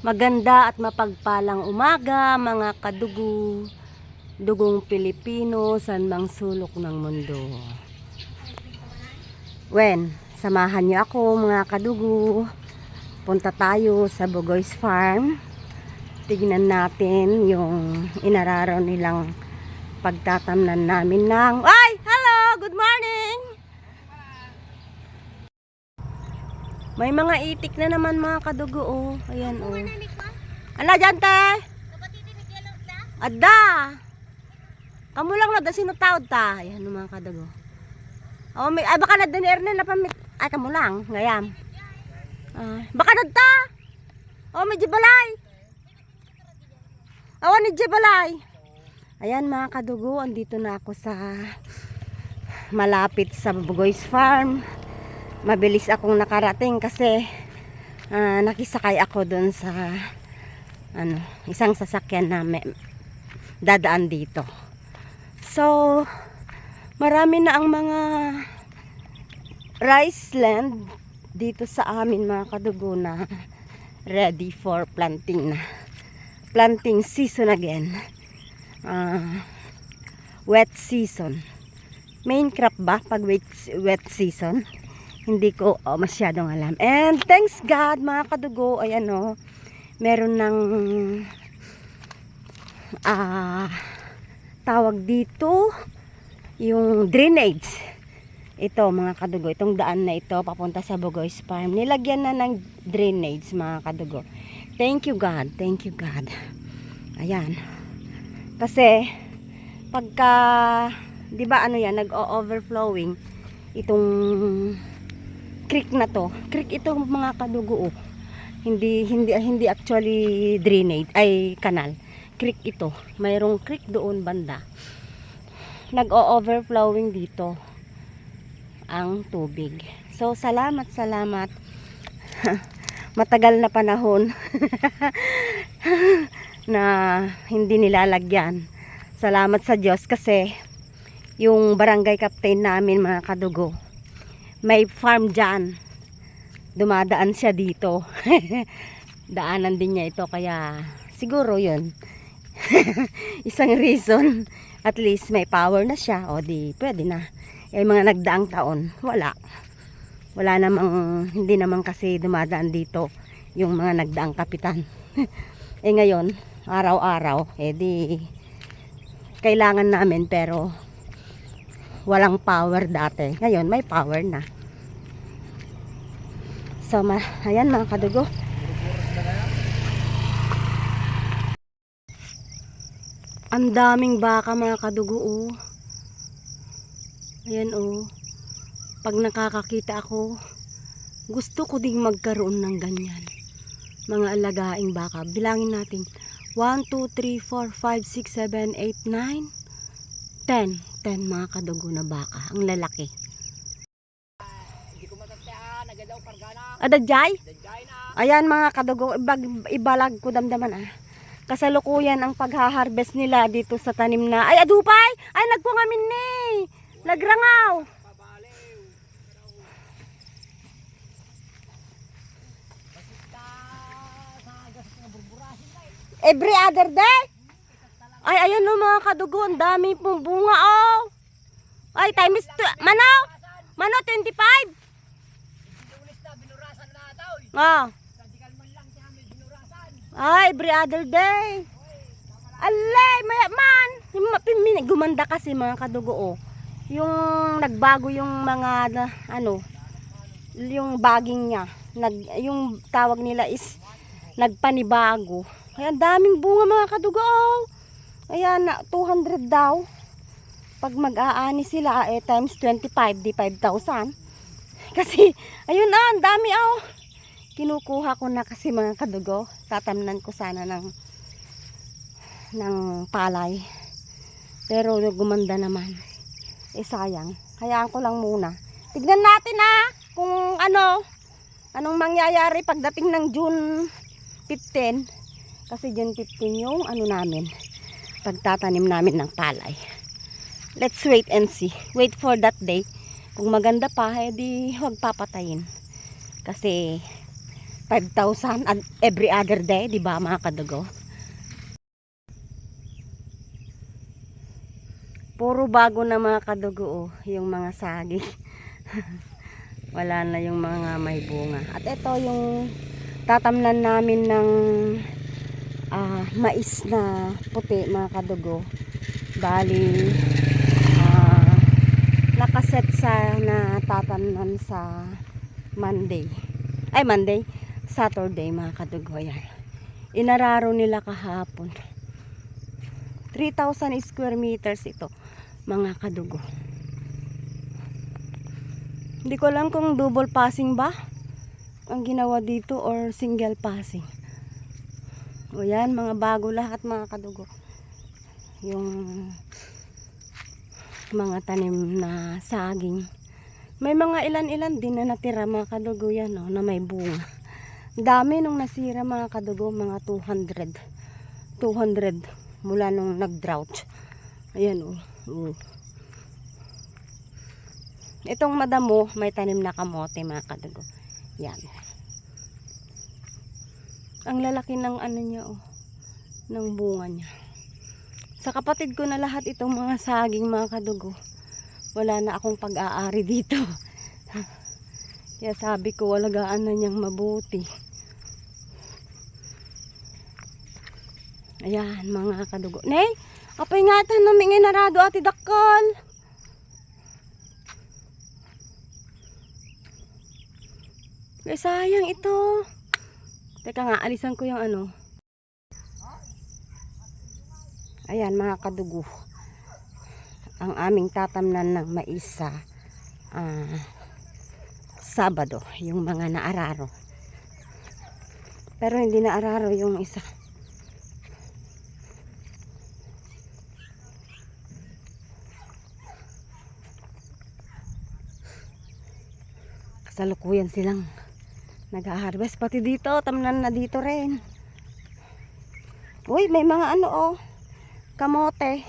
Maganda at mapagpalang umaga mga kadugo, dugong Pilipino sa mang sulok ng mundo. Wen, samahan niyo ako mga kadugo. Punta tayo sa Bugoy's Farm. Tignan natin yung inararaw nilang pagtatamnan namin ng... Ay! May mga itik na naman mga kadugo oh. Ayan oh. Ano dyan te? Ada! Kamu lang na sino taod ta? Ayan oh, mga kadugo. Oh, may, ay baka na din Erne na pamit. Ay kamu lang, ngayam. Ah, baka na ta. Oh, may jibalay. Awan ni jibalay. Ayan mga kadugo, andito na ako sa malapit sa Bugoy's Farm mabilis akong nakarating kasi ah, nakisakay ako doon sa ano, isang sasakyan na may, dadaan dito. So, marami na ang mga rice land dito sa amin mga kadugo na ready for planting na. Planting season again. Ah, wet season. Main crop ba pag wet, wet season? Hindi ko oh, masyadong alam. And thanks God, mga kadugo, ayan oh, meron ng ah tawag dito yung drainage. Ito mga kadugo, itong daan na ito papunta sa Bugoy's Farm. Nilagyan na ng drainage mga kadugo. Thank you God, thank you God. Ayan. Kasi pagka 'di ba ano 'yan, nag-overflowing itong creek na to. Creek ito mga kadugo. oh. Hindi hindi hindi actually drainage ay kanal. Creek ito. Mayroong creek doon banda. Nag-o-overflowing dito ang tubig. So salamat salamat. Matagal na panahon na hindi nilalagyan. Salamat sa Diyos kasi yung barangay captain namin mga kadugo may farm dyan. Dumadaan siya dito. Daanan din niya ito kaya siguro yun. Isang reason. At least may power na siya. O di pwede na. Eh mga nagdaang taon, wala. Wala namang, hindi naman kasi dumadaan dito yung mga nagdaang kapitan. eh ngayon, araw-araw, eh di kailangan namin pero walang power dati. Ngayon, may power na. So, ma ayan mga kadugo. Ang daming baka mga kadugo, oh. Ayan, oh. Pag nakakakita ako, gusto ko ding magkaroon ng ganyan. Mga alagaing baka. Bilangin natin. 1, 2, 3, 4, 5, 6, 7, 8, 9, 10. 10 mga kadugo na baka. Ang lalaki. Adadjay? Ayan mga kadugo, ibag, ibalag ko damdaman ah. Kasalukuyan ang pagha-harvest nila dito sa tanim na. Ay, adupay! Ay, nagpungamin ni! Nagrangaw! Every other day? Ay, ayan no mga kadugo, ang dami pong bunga oh. Ay, time is, mano? Mano, 25? Oh. Ay, every other day. Alay, may man. Gumanda kasi mga kadugo oh. Yung nagbago yung mga ano, yung baging niya. Nag, yung tawag nila is nagpanibago. Ay, ang daming bunga mga kadugo oh. Ayan, na 200 daw. Pag mag-aani sila, eh, times 25, di 5,000. Kasi, ayun ah, ang dami oh. Kinukuha ko na kasi mga kadugo. Tatamnan ko sana ng ng palay. Pero gumanda naman. Eh sayang. Hayaan ko lang muna. Tignan natin ah kung ano anong mangyayari pagdating ng June 15. Kasi June 15 yung ano namin pagtatanim namin ng palay. Let's wait and see. Wait for that day. Kung maganda pa, eh di huwag papatayin. Kasi 5,000 ad- every other day, di ba mga kadugo? Puro bago na mga kadugo, oh, yung mga saging. Wala na yung mga may bunga. At ito yung tatamnan namin ng ah, mais na puti mga kadugo. Bali, ah, nakaset sa na tatamnan sa Monday. Ay, Monday. Saturday mga kadugo. Yan. Inararo nila kahapon. 3,000 square meters ito mga kadugo. Hindi ko alam kung double passing ba ang ginawa dito or single passing. O yan, mga bago lahat mga kadugo. Yung mga tanim na saging. May mga ilan-ilan din na natira mga kadugo yan no, na may bunga. Dami nung nasira mga kadugo, mga 200. 200 mula nung nag-drought. Ayan oh. oh. Itong madamo, may tanim na kamote mga kadugo. Yan. Ang lalaki ng ano niya oh. Ng bunga niya. Sa kapatid ko na lahat itong mga saging mga kadugo. Wala na akong pag-aari dito. Kaya sabi ko, walagaan na niyang mabuti. Ayan, mga kadugo. Nay, apay nga ito naming inarado ati dakal. Kaya sayang ito. Teka nga, alisan ko yung ano. Ayan, mga kadugo. Ang aming tatamnan ng mais sa ah, Sabado, yung mga naararo. Pero hindi naararo yung isa. Kasalukuyan silang nag-harvest. Pati dito, tamnan na dito rin. Uy, may mga ano oh. Kamote.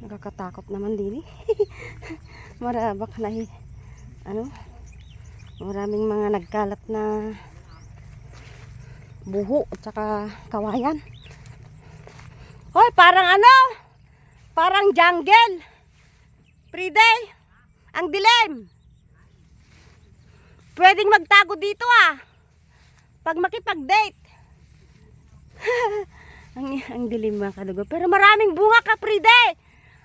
Nakakatakot naman din eh. Marabak na. Ano? Maraming mga nagkalat na buho at saka kawayan. Hoy, parang ano? Parang jungle. Pride, ang dilim. Pwedeng magtago dito ah. Pag makipag-date. ang, ang dilim mga kadugo. Pero maraming bunga ka, Pride.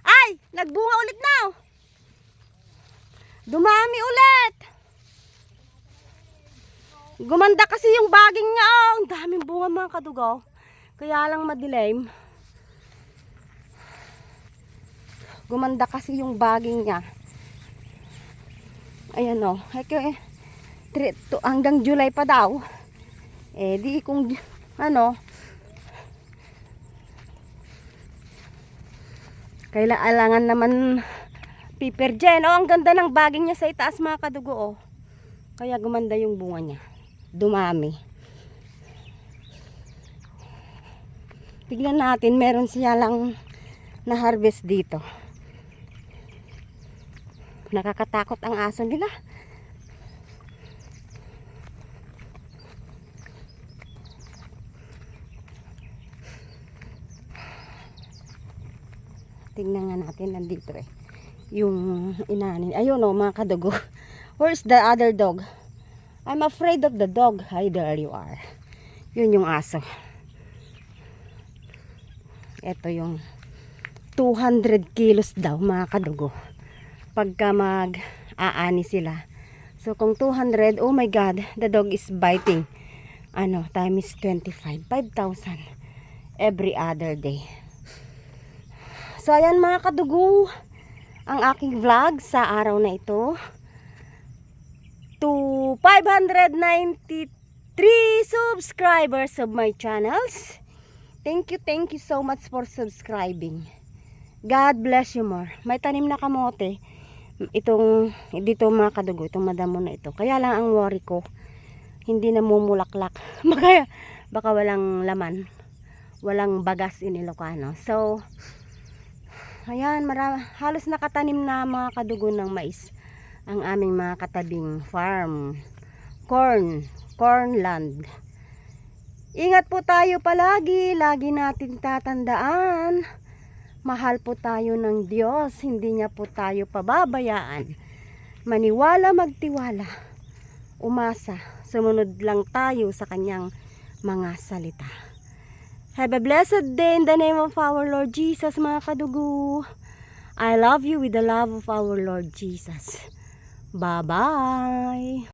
Ay, nagbunga ulit na. oh. Dumami ulit. Gumanda kasi yung baging niya. Oh. Ang daming bunga mga kadugo. Kaya lang madilim. Gumanda kasi yung baging niya. Ayan o. Oh. Okay. Hanggang July pa daw. Eh di kung ano. Kailangan naman paper dyan. Oh, ang ganda ng baging niya sa itaas mga kadugo. Oh. Kaya gumanda yung bunga niya. Dumami. Tignan natin, meron siya lang na harvest dito. Nakakatakot ang aso nila. Tingnan nga natin nandito eh. Yung inanin. Ayun o mga kadugo. Where's the other dog? I'm afraid of the dog. Hi, there you are. Yun yung aso. Ito yung 200 kilos daw mga kadugo. Pagka mag-aani sila. So kung 200, oh my god, the dog is biting. Ano, time is 25. 5,000 every other day. So ayan mga kadugo, ang aking vlog sa araw na ito. To 593 subscribers of my channels. Thank you, thank you so much for subscribing. God bless you more. May tanim na kamote. itong dito mga kadugo, itong madamo na ito. Kaya lang ang worry ko, hindi na mumulaklak. baka, baka walang laman. Walang bagas in Ilocano. So, ayan, mara, halos nakatanim na mga kadugo ng mais ang aming mga katabing farm. Corn, cornland. Ingat po tayo palagi, lagi natin tatandaan. Mahal po tayo ng Diyos, hindi niya po tayo pababayaan. Maniwala, magtiwala. Umasa, sumunod lang tayo sa kanyang mga salita. Have a blessed day in the name of our Lord Jesus, mga kadugo. I love you with the love of our Lord Jesus. Bye-bye.